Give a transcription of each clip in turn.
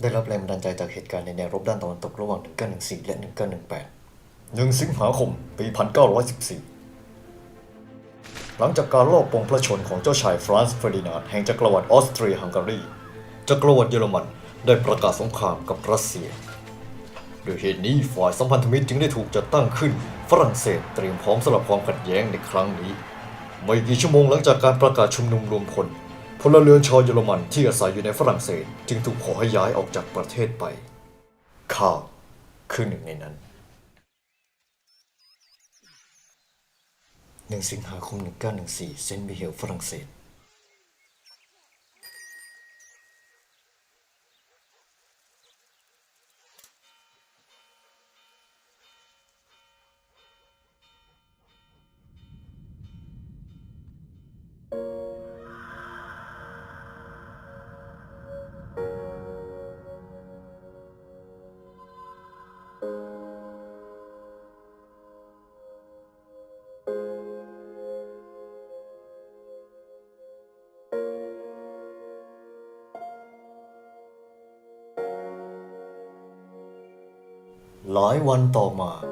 ได้รับแรงบันดาลใจจากเหตุการณ์ในแนวรบด้านตะวันตกระหว่าง 1914 และ 1918 1 สิงหาคม ปี 1914 หลังจากการลอบปลงพระชนของเจ้าชายฟรานซ์เฟอร์ดินานด์แห่งจักรวรรดิออสเตรียฮังการี จักรวรรดิเยอรมันได้ประกาศสงครามกับรัสเซีย โดยเหตุนี้ฝ่ายสัมพันธมิตรจึงได้ถูกจัดตั้งขึ้น ฝรั่งเศสเตรียมพร้อมสำหรับความขัดแย้งในครั้งนี้ ไม่กี่ชั่วโมงหลังจากการประกาศชุมนุมรวมพล พลเรือนชาวเยอรมันที่อาศัยอยู่ในฝรั่งเศส จึงถูกขอให้ย้ายออกจากประเทศไป ข้าคือหนึ่งในนั้น หนึ่งสิงหาคม 1914 เซนต์มิเฮลฝรั่งเศส หล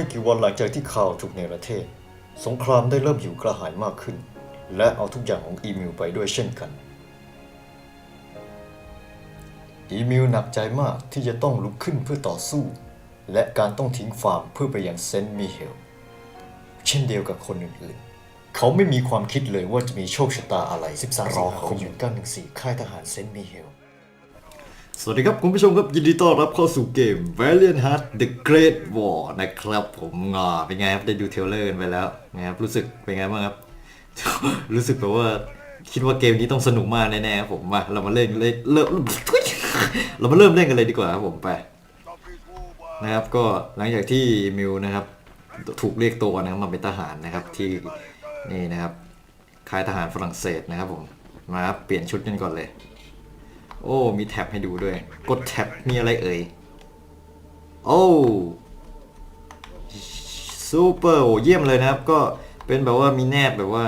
ไม่กี่วันหลังจากที่ข่าวถูกเนรเทศ สงครามได้เริ่มหิวกระหายมากขึ้น และเอาทุกอย่างของอีมิลไปด้วยเช่นกัน อีมิลหนักใจมากที่จะต้องลุกขึ้นเพื่อต่อสู้ และการต้องทิ้งฟาร์มเพื่อไปยังเซนต์มิเฮล เช่นเดียวกับคนอื่นๆ เขาไม่มีความคิดเลยว่าจะมีโชคชะตาอะไร13รอคม1914ค่ายทหารเซนต์มิเฮล สวัสดีครับคุณผู้ชมครับ ยินดีต้อนรับเข้าสู่เกม Valiant Heart The Great War นะครับผมงอเป็นไงครับ ได้ดูเทลเลอร์กันไปแล้วนะครับรู้สึกเป็นไงบ้างครับ รู้สึกแบบว่าคิดว่าเกมนี้ต้องสนุกมากแน่ๆครับผมมาเรามาเล่นเล่นเริ่มเรามาเริ่มเล่นกันเลยดีกว่าครับผมไปนะครับก็หลังจากที่มิวนะครับถูกเรียกตัวนะครับมาเป็นทหารนะครับที่นี่นะครับค่ายทหารฝรั่งเศสนะครับผมมาครับเปลี่ยนชุดกันก่อนเลย โอ้ มีแท็บให้ดูด้วย กดแท็บมีอะไรเอ่ย โอ้ซูเปอร์โอ้เยี่ยมเลยนะครับ ก็เป็นแบบว่ามีแนบแบบว่า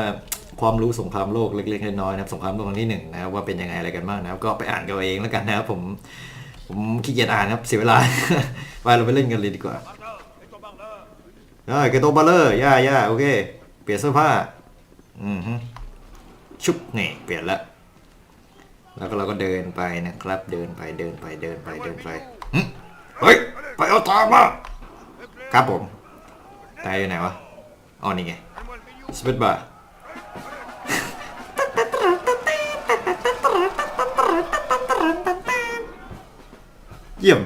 ความรู้สงครามโลกเล็กๆน้อยๆนะครับสงครามโลกครั้งที่หนึ่งนะครับว่าเป็นยังไงอะไรกันบ้างนะครับ ก็ไปอ่านกันเองแล้วกันนะครับผมผมขี้เกียจอ่านครับเสียเวลา ไปเราไปเล่นกันเลยดีกว่าได้เกโตบาเลอร์ย่าย่าโอเค เปลี่ยนเสื้อผ้า อือฮึชุบนี่เปลี่ยนและ แล้วก็เราก็เดินไปนะครับ เดินไปเดินไปเดินไปเดินไปหึเฮ้ยไปเอาตามมาครับผมตายอยู่ไหนวะอ๋อนี่ไงสเปซบาร์เยี่ยม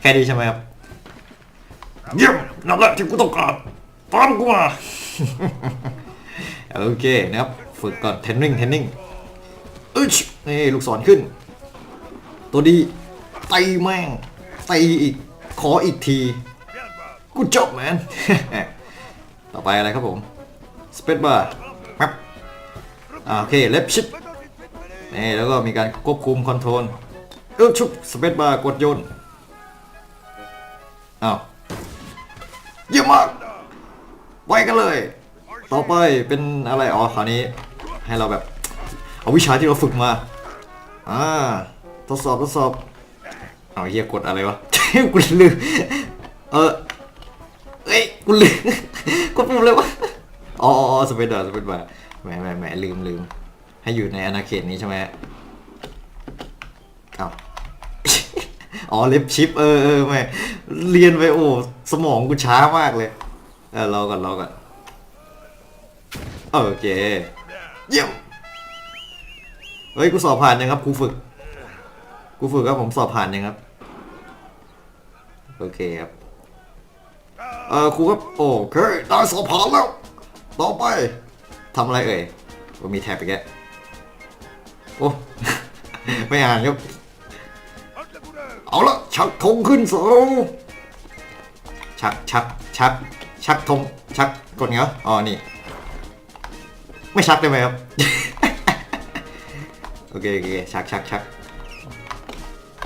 แค่นี้ใช่ไหมครับ เยี่ยมนั่นแหละที่กูต้องการตามกูมา โอเคนะครับ ฝึกก่อนเทนนิ่งเทนนิ่งอึช นี่ลูกศรขึ้น ตัวดีตีแม่งตีอีกขออีกที กูจบแมนต่อไปอะไรครับผมสเปซบาร์ครับอ่าโอเคเล็บชิปนี่แล้วก็มีการควบคุมคอนโทรลเออชุบสเปซบาร์กดโยนอ้าวเยี่ยมมากไปกันเลย ต่อไปเป็นอะไรอ๋อคราวนี้ให้เราแบบเอาวิชาที่เราฝึกมา อ่าทดสอบทดสอบเอาเฮียกดอะไรวะ กูลืมเออเอ้ยกูลืมกดปุ่มเลยวะอ๋ออ๋ออ๋อสเปนดาสเปนบาร์แหมแหมแหมลืมลืมให้อยู่ในอาณาเขตนี้ใช่ไหมเอาอ๋อเล็บชิปเออเออแม่เรียนไปโอ้สมองกูช้ามากเลยเออรอก่อนรอก่อนโอเคเยี่ยม เฮ้ยกูสอบผ่านยังครับครูฝึกครูฝึกครับผมสอบผ่านยังครับ โอเคครับ เออครูครับโอเคได้สอบผ่านแล้ว ต่อไปทำอะไรเอ่ยว่ามีแท็บอีกแกโอ้ไม่อ่านครับ เอาละชักธงขึ้นเสาชักชักชักชักธงชักกดไงวะอ๋อนี่ ไม่ชักได้ไหมครับ โอเคโอเคชักชักชัก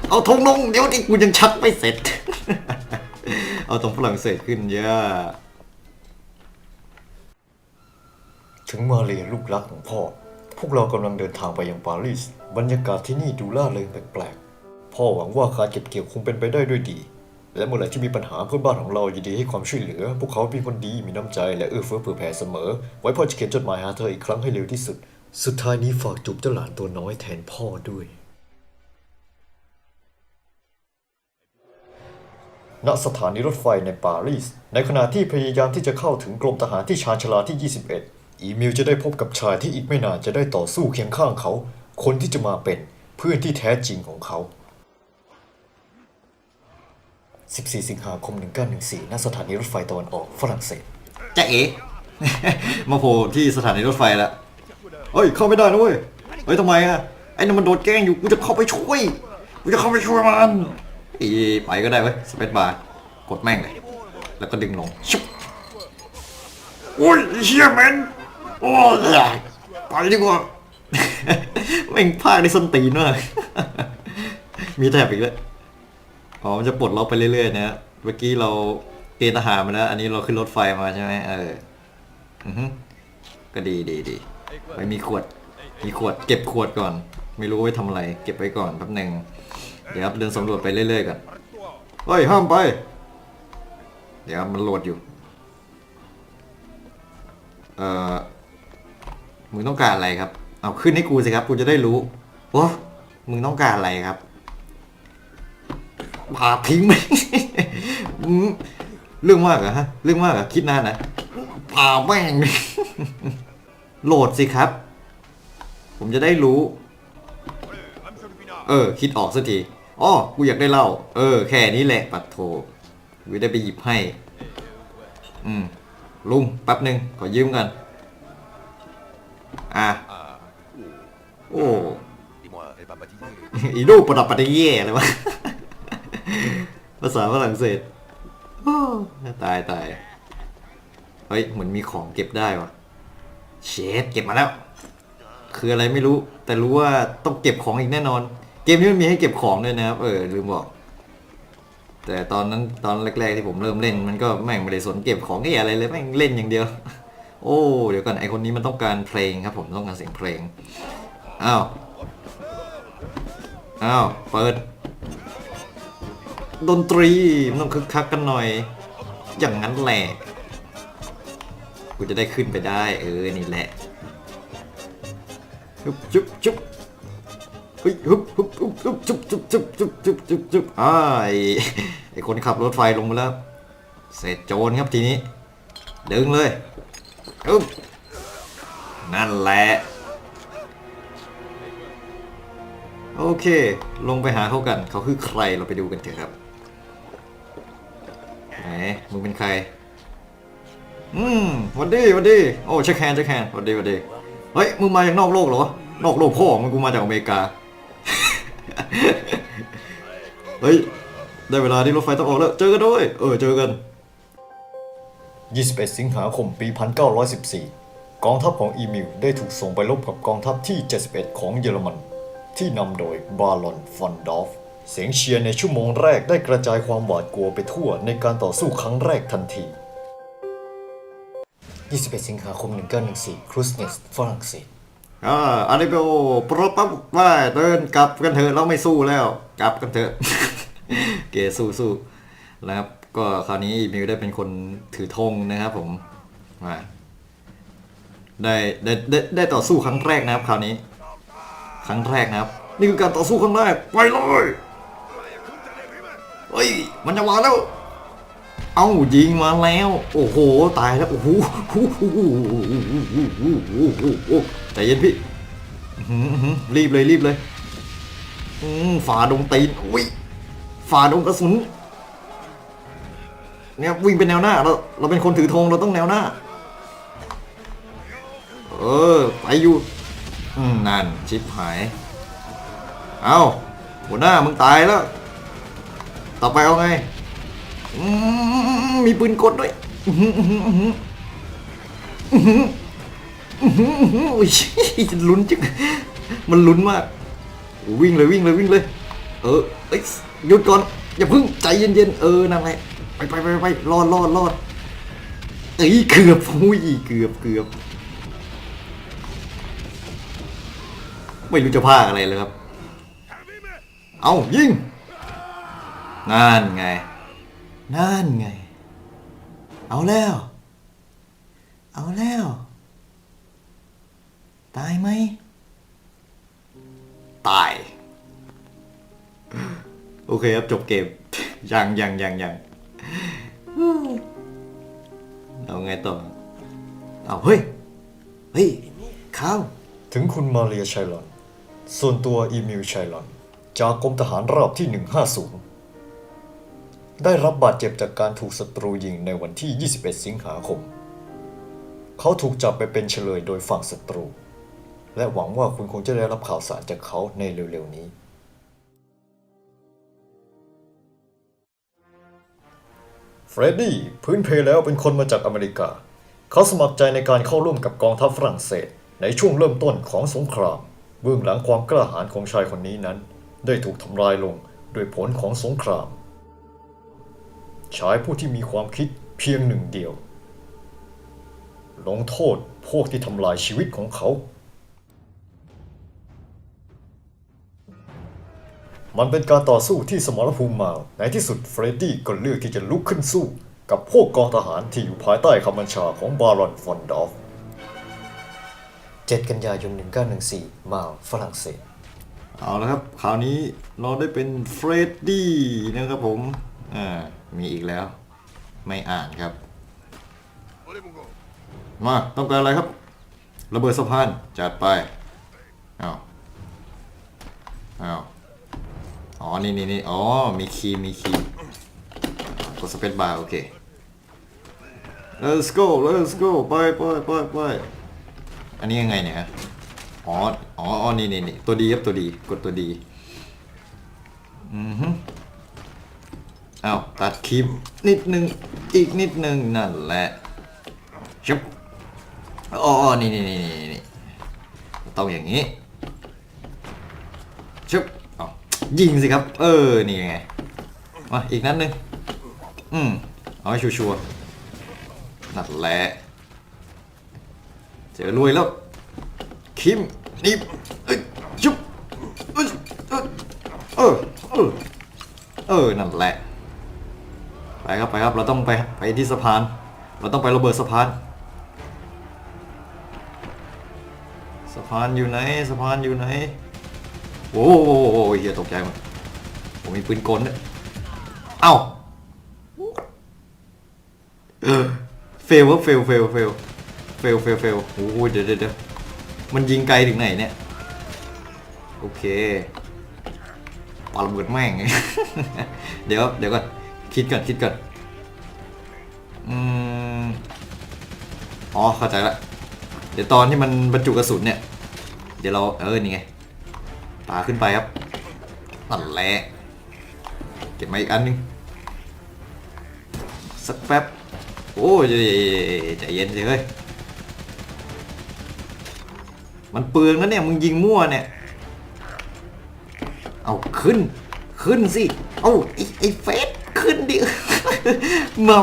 เอาธงลงเดี๋ยวที่กูยังชักไม่เสร็จ เอาตงฝรั่งเศสขึ้นเยอะถึงมาเรียลูกรักของพ่อ พวกเรากำลังเดินทางไปยังปารีส บรรยากาศที่นี่ดูล่าเริงแปลกๆ พ่อหวังว่าการเก็บเกี่ยวคงเป็นไปได้ด้วยดี และเมื่อไหร่ที่มีปัญหาเพื่อนบ้านของเรายินดีให้ความช่วยเหลือ พวกเขาเป็นคนดีมีน้ำใจและเอื้อเฟื้อเผื่อแผ่เสมอ ไว้พ่อจะเขียนจดหมายหาเธออีกครั้งให้เร็วที่สุด สุดท้ายนี้ฝากจูบเจ้าหลานตัวน้อยแทนพ่อด้วย ณ สถานีรถไฟในปารีส ในขณะที่พยายามที่จะเข้าถึงกรมทหารที่ชาญชลาที่ 21 อีมิลจะได้พบกับชายที่อีกไม่นานจะได้ต่อสู้เคียงข้างเขา คนที่จะมาเป็นเพื่อนที่แท้จริงของเขา 14 สิงหาคม 1914 ณ สถานีรถไฟตะวันออกฝรั่งเศส จะเอ๋ มาโผล่ที่สถานีรถไฟแล้ว ฮ้ยเข้าไม่ได้นะเว้ยเฮ้ยทำไมอะไอ้นั่นมันโดนแกล้งอยู่กูจะเข้าไปช่วยกูจะเข้าไปช่วยมันอีไปก็ได้เว้ยสเปซบาร์กดแม่งเลยแล้วก็ดึงลงชุบโอ้ยเฮียแมนโอ้ยไปดีกว่าแม่งพลากได้ส้นตีนมากมีแถบอีกแล้วอ๋อมันจะปลดล็อกไปเรื่อยๆนะเมื่อกี้เราเกณฑ์ทหารมาแล้ว อันนี้เราขึ้นรถไฟมาใช่ไหมเอออือก็ดีดีดี ไปมีขวด มีขวด เก็บขวดก่อน ไม่รู้ไว้ทำอะไร เก็บไว้ก่อนแป๊บหนึ่งเดี๋ยวครับเดินสำรวจไปเรื่อยๆก่อนเฮ้ยห้ามไป เดี๋ยวมันโหลดอยู่ เอ่อ มึงต้องการอะไรครับ เอาขึ้นให้กูสิครับ กูจะได้รู้โอ้มึงต้องการอะไรครับผ่าทิ้งไหมอืมเรื่องมากเหรอฮะ เรื่องมากเหรอคิดนานนะผ่าแม่ง โหลดสิครับ ผมจะได้รู้ เออ คิดออกสักทีอ๋อกูอยากได้เหล้าเออ แค่นี้แหละ ปัดโทกูได้ไปหยิบให้ อืม ลุงแป๊บหนึ่งขอยืมกัน อะ โอ้อีดูประดับประเดเย่เลยวะ ภาษาฝรั่งเศสตายตาย เฮ้ย เหมือนมีของเก็บได้วะ เชดเก็บมาแล้ว คืออะไรไม่รู้ แต่รู้ว่าต้องเก็บของอีกแน่นอน เกมนี้มันมีให้เก็บของด้วยนะครับ เออลืมบอก แต่ตอนนั้นตอนแรก ๆ ที่ผมเริ่มเล่น มันก็แม่งไม่ได้สนเก็บของไอ้อะไรเลยแม่งเล่นอย่างเดียว โอ้เดี๋ยวก่อนไอคนนี้มันต้องการเพลงครับ ผมต้องการเสียงเพลงอ้าวอ้าวเปิด ดนตรีมันต้องคึกคักกันหน่อย อย่างนั้นแหละ กูจะได้ขึ้นไปได้ เออ นี่แหละจุ๊บจุ๊บจุ๊บเฮ้ยฮึบฮึบฮึบฮึบจุ๊บจุ๊บจุ๊บจุ๊บจุ๊บจุ๊บจุ๊บอ้ายไอคนขับรถไฟลงมาแล้ว เสร็จโจรครับทีนี้ ดึงเลยอึ๊บนั่นแหละ โอเค ลงไปหาเขากัน เขาคือใครเราไปดูกันเถอะครับ ไหน มึงเป็นใคร อืมวันดีวันดีโอ้เช็คแฮนเช็คแฮนวันดีวันดีเฮ้ยมึงมาจากนอกโลกเหรอนอกโลกพ่อมึงกูมาจากอเมริกา เฮ้ยได้เวลาที่รถไฟต้องออกแล้ว เจอกันด้วย เออ เจอกัน 21 สิงหาคมปี 1914 กองทัพของอีมิลได้ถูกส่งไปรบกับกองทัพที่ 71 ของเยอรมัน ที่นำโดยบาลอนฟอนดอฟ เสียงเชียร์ในชั่วโมงแรกได้กระจายความหวาดกลัวไปทั่วในการต่อสู้ครั้งแรกทันที 21 สิงหาคม 1914 ครูสเนสฝรั่งเศสอ่าอาริเบโอปรบปั๊บว่าเดินกลับกันเถอะเราไม่สู้แล้ว กลับกันเถอะ เกสู้สู้นะครับ ก็คราวนี้อีมิวได้เป็นคนถือธงนะครับผมมาได้ได้ได้ได้ต่อสู้ครั้งแรกนะครับ คราวนี้ ครั้งแรกนะครับ นี่คือการต่อสู้ครั้งแรกไปเลยเฮ้ยมันจะมาแล้ว เอ้ายิงมาแล้ว โอ้โห ตายแล้วโอ้โหใจเย็นพี่รีบเลยรีบเลยฝ่าดงตีนอุ้ยฝ่าดงกระสุนเนี่ยวิ่งเป็นแนวหน้าเราเราเป็นคนถือธงเราต้องแนวหน้า เออไปอยู่นั่นชิปหาย เอาหัวหน้ามึงตายแล้ว ต่อไปเอาไง มีปืนกลด้วยอุ้ยลุ้นจังมันลุ้นมาก วิ่งเลยวิ่งเลยวิ่งเลย เออเอ้ยหยุดก่อนอย่าพึ่งใจเย็นๆเออนั่นแหละไปไปไปไปรอดรอดรอดเอ้ยเกือบอุ้ยเกือบเกือบไม่รู้จะพากอะไรเลยครับ เอายิงนั่นไง นั่นไง เอาแล้ว เอาแล้ว ตายไหม ตาย โอเคครับจบเกม ยังยังยังยังเอาไงต่อ เอาเฮ้ย เฮ้ยข้าวถึงคุณมาเรียชัยลอน ส่วนตัวอีมิลชัยลอน จากกรมทหารราบที่ 150 ได้รับบาดเจ็บจากการถูกศัตรูยิงในวันที่ 21 สิงหาคม เขาถูกจับไปเป็นเฉลยโดยฝั่งศัตรู และหวังว่าคุณคงจะได้รับข่าวสารจากเขาในเร็วๆนี้ เฟรดดี้พื้นเพแล้วเป็นคนมาจากอเมริกา เขาสมัครใจในการเข้าร่วมกับกองทัพฝรั่งเศส ในช่วงเริ่มต้นของสงคราม เบื้องหลังความกล้าหาญของชายคนนี้นั้น ได้ถูกทำลายลงโดยผลของสงคราม ชายผู้ที่มีความคิดเพียงหนึ่งเดียว ลงโทษพวกที่ทำลายชีวิตของเขา มันเป็นการต่อสู้ที่สมรภูมิมา ในที่สุดเฟรดดี้ก็เลือกที่จะลุกขึ้นสู้ กับพวกกองทหารที่อยู่ภายใต้คำบัญชาของบารอนฟอนดอฟ 7 กันยายน 1914 มาฝรั่งเศส เอาละครับ คราวนี้เราได้เป็นเฟรดดี้นะครับผม อ่า มีอีกแล้ว ไม่อ่านครับ Allez, mon gars. มาต้องการอะไรครับ ระเบิดสะพานจัดไปเอาเอาอ๋อ นี่นี่นี่อ๋อ มีคีย์มีคีย์กดสเปซบาร์โอเค let's go let's go ไปไปไปไปอันนี้ยังไงเนี่ยฮะอ๋ออ๋อ อ๋อ นี่นี่นี่ตัวดีครับตัวดี กดตัวดี อือฮึ เอาตัดคลิปนิดนึง อีกนิดนึงนั่นแหละชุบอ๋ออ๋อนี่นี่นี่นี่นต้องอย่างนี้ชุบเอายิงสิครับ เออ นี่ไง มาอีกนัดนึง อืมเอาให้ชัวร์ๆนั่นแหละ เจอรวยแล้ว คิมนี่เอ้ยชุบเอ้ยเอ้ยเออเออเออ นั่นแหละ ไปครับไปครับเราต้องไปไปที่สะพาน เราต้องไประเบิดสะพาน สะพานอยู่ไหนสะพานอยู่ไหนโอ้โหเฮียตกใจหมดผมมีปืนกลด้วยเอ้าเฟลว่าเฟลเฟลเฟลเฟลเฟลเฟลโอ้โหเดี๋ยวเดี๋ยวเดี๋ยวมันยิงไกลถึงไหนเนี่ย โอเคปาระเบิดแม่ง เดี๋ยวเดี๋ยวก่อน คิดก่อนคิดก่อนอืมอ๋อเข้าใจละเดี๋ยวตอนที่มันบรรจุกระสุนเนี่ย เดี๋ยวเราเออนี่ไงปาขึ้นไปครับนั่นแหละเก็บมาอีกอันหนึงสักแป๊บโอ้ยใจเย็นสิเฮ้ยมันเปลืองนะเนี่ยมึงยิงมั่วเนี่ยเอาขึ้นขึ้นสิ เอาไอ้ไอ้เฟส ขึ้นดิ เมา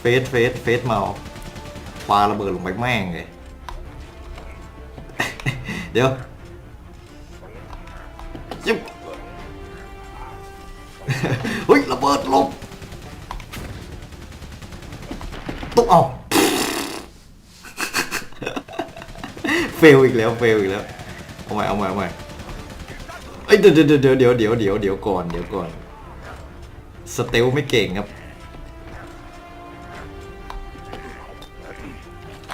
เฟสเฟสเฟสเมาปาระเบิดลงไปแม่งเลย เดี๋ยวจิ๊บเฮ้ยระเบิดลงตุ๊กเอาเฟลอีกแล้วเฟลอีกแล้ว เอาใหม่เอาใหม่เอาใหม่เอ้ยเดี๋ยวเดี๋ยวเดี๋ยวเดี๋ยวเดี๋ยวเดี๋ยวเดี๋ยวก่อนเดี๋ยวก่อน สเตลไม่เก่งครับ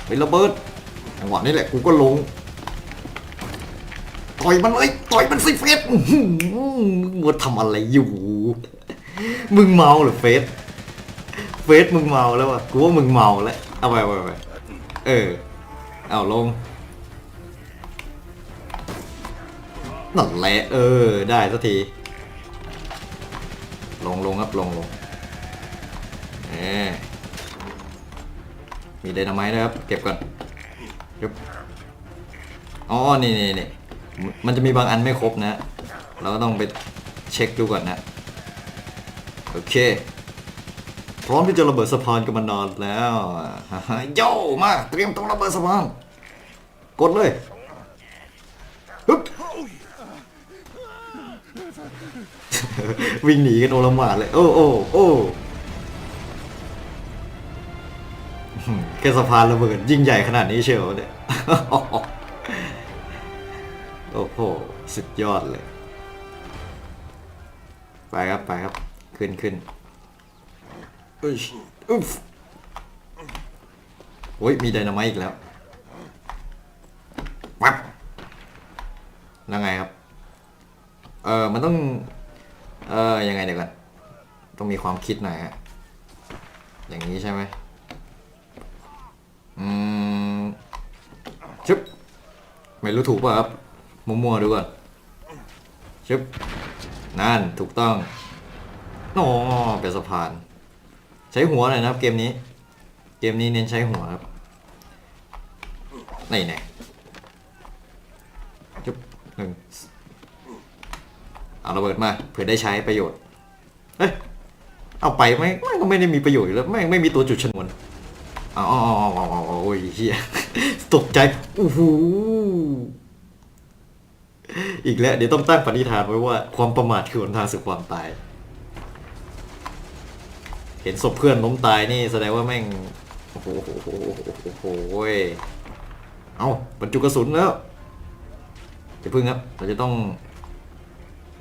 ไประเบิดจังหวะนี้แหละกูก็ลง ต่อยมันเลยต่อยมันสิเฟสอื้อหือมึงทำอะไรอยู่ มึงเมาหรือเฟสเฟสมึงเมาแล้ววะกูว่ามึงเมาแล้วเอาไปเอาไปเอาไปเออเอาลงนั่นแหละเออ ได้สักที ลงลงครับลงลงเออมีไดนาไมต์นะครับ เก็บก่อนยึบอ๋อ นี่นี่นี่มันจะมีบางอันไม่ครบนะ เราก็ต้องไปเช็คดูก่อนนะ โอเค พร้อมที่จะระเบิดสะพานกันมานานแล้วโย่มา เตรียมตัวระเบิดสะพาน กดเลยฮึบ วิ่งหนีกันโอลหมาดเลย โอ้โอ้โอ้แค่สะพานระเบิดยิ่งใหญ่ขนาดนี้เชียวเนี่ย โอ้โห สุดยอดเลย ไปครับ ไปครับ ขึ้นขึ้นอุ๊ยอุ๊บโอ้ย มีไดนาไมต์อีกแล้ววับแล้วไงครับ เออมันต้อง ยังไงเดี๋ยวก่อนต้องมีความคิดหน่อยฮะอย่างนี้ใช่ไหมอืมชึบไม่รู้ถูกป่ะครับมั่วๆดูก่อนชึบนั่นถูกต้องโอ้เป็นสะพาน ใช้หัวหน่อยนะครับ เกมนี้ เกมนี้เน้นใช้หัวครับนี่แน่จุ๊บหนึ่ง เอาระเบิดมาเผื่อได้ใช้ประโยชน์เอ้ย เอาไปไหมไม่ก็ไม่ได้มีประโยชน์อยู่แล้วไม่ไม่มีตัวจุดชนวนอ๋ออ๋ออ๋อโอ้ยเฮียตกใจโอ้โหอีกแล้วเดี๋ยวต้องตั้งปณิธานไว้ว่าความประมาทคือหนทางสู่ความตาย เห็นศพเพื่อนล้มตายนี่แสดงว่าแม่งโอ้โหโอ้โหโอ้โหเอาบรรจุกระสุนแล้วจะพึ่งครับ เราจะต้อง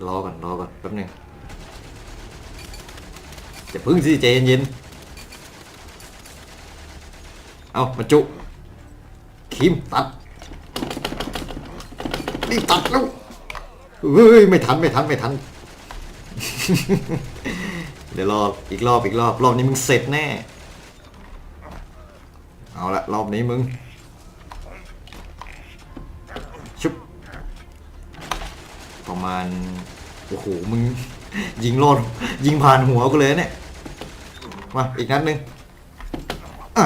รอก่อนรอก่อนแป๊บหนึงจะพึ่งสิใจเย็นๆเอาบรรจุคิมตัดรีบตัดแล้วเฮ้ยไม่ทันไม่ทันไม่ทัน เดี๋ยวรออีกรอบอีกรอบรอบนี้มึงเสร็จแน่ เอาละรอบนี้มึงชุบประมาณ อ้โห มึง ยิงรอดยิงผ่านหัวกูเลยเนี่ย มา อีกนัดหนึ่งอะ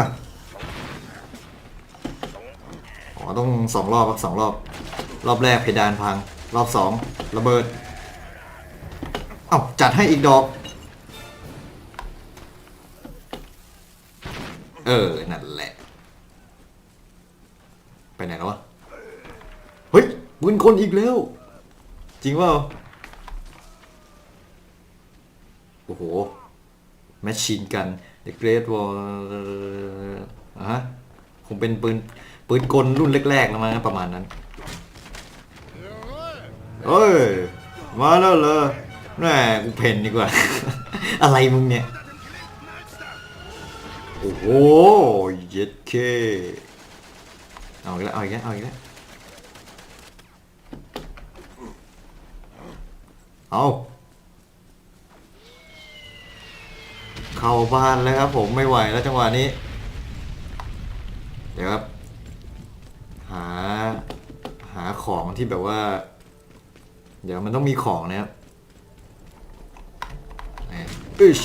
อ๋อ ต้องสองรอบครับสองรอบ รอบแรกเพดานพัง รอบสองระเบิด เอ้า จัดให้อีกดอก เออ นั่นแหละ ไปไหนแล้ววะ เฮ้ยปืนคนอีกแล้ว จริงเปล่า โอ้โห แมชชีนกัน The Great Wall อะฮะคงเป็นปืนปืนกลรุ่นแรกๆแล้วมั้งประมาณนั้นเฮ้ย มาแล้วเหรอแม่กูเพนดีกว่า อะไรมึงเนี่ย โอ้โหเย็ดเค เอาอีกแล้ว เอาอีกแล้ว เอาอีกแล้ว เอา เข้าบ้านแล้วครับผมไม่ไหวแล้วจังหวะนี้ เดี๋ยวครับ หาหาของที่แบบว่า เดี๋ยวมันต้องมีของนะครับนี่อึช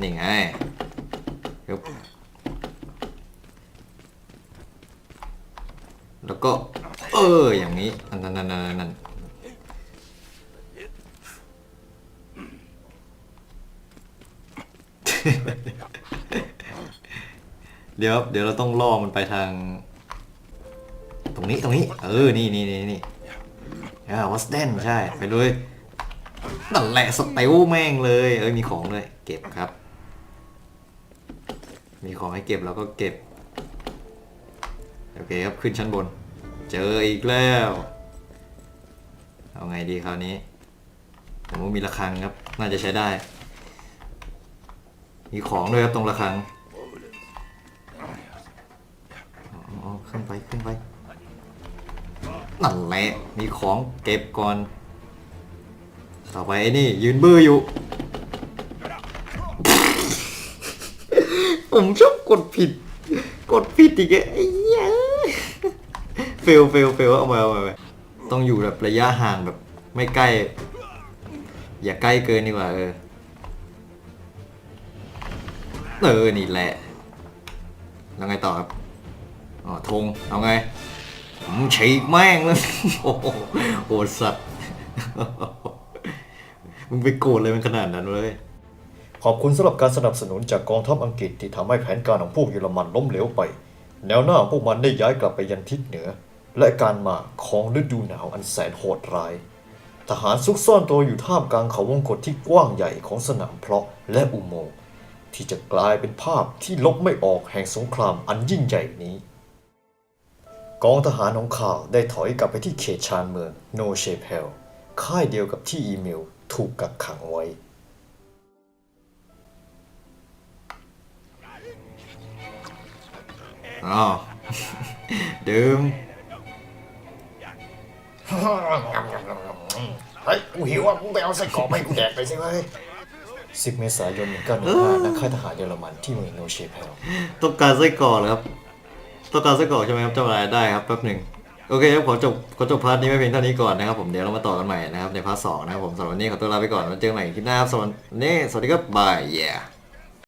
นี่ไงครับแล้วก็ เอออย่างนี้นั่นนั่นนั่นนั่นนั่น เดี๋ยวเดี๋ยวเราต้องล่อมันไปทาง ตรงนี้ตรงนี้ เออ นี่นี่นี่นี่อ่าวัสเดนใช่ ไปเลยนั่นแหละสเตลแม่งเลย เอ้ยมีของเลย เก็บครับ มีของให้เก็บเราก็เก็บ โอเคครับขึ้นชั้นบน เจออีกแล้ว เอาไงดีคราวนี้ผมว่ามีระฆังครับ น่าจะใช้ได้ มีของด้วยครับตรงระฆังอ๋อขึ้นไปขึ้นไปนั่นแหละมีของเก็บก่อนต่อไปไอ้นี่ ยืนบื้ออยู่ ผมชอบกดผิด กดผิดอีกไอ้เหี้ยเฟลเฟลเฟลเอามาเอามาเอามาต้องอยู่แบบระยะห่างแบบ ไม่ใกล้ อย่าใกล้เกินดีกว่าเออ เออนี่แหละ แล้วไงต่อครับ อ๋อธงเอาไงผมฉีกแม่งเลยโอ้โหโหดสัตว์ มึงไปโกรธเลยมันขนาดนั้นเลย ขอบคุณสำหรับการสนับสนุนจากกองทัพอังกฤษที่ทำให้แผนการของพวกเยอรมันล้มเหลวไป แนวหน้าของพวกมันได้ย้ายกลับไปยังทิศเหนือ และการมาของฤดูหนาวอันแสนโหดร้าย ทหารซุกซ่อนตัวอยู่ท่ามกลางเขาวงกฏที่กว้างใหญ่ของสนามเพลาะและอุโมงค์ ที่จะกลายเป็นภาพที่ลบไม่ออกแห่งสงครามอันยิ่งใหญ่นี้ กองทหารของข่าวได้ถอยกลับไปที่เขตชานเมืองโนเชเพลค่ายเดียวกับที่อีเมลถูกกักขังไว้อ๋อดื่มเฮ้ยกูหิวอะมึงไปเอาไส้กรอกมาให้กูแดกไปสิเว้ย 10 เมษายน 1915นักค่ายทหารเยอรมันที่เมืองโนเชเพลต้องการไส้กรอกเหรอครับต้องการไส้กรอกใช่ไหมครับจำอะไรได้ครับแป๊บหนึ่งโอเคครับขอจบขอจบพาร์ทนี้ไว้เพียงเท่านี้ก่อนนะครับผมเดี๋ยวเรามาต่อกันใหม่นะครับในพาร์ทสองนะครับผมสำหรับวันนี้ขอตัวลาไปก่อนแล้วเจอกันใหม่คลิปหน้าครับสำหรับวันนี้สวัสดีครับบาย yeah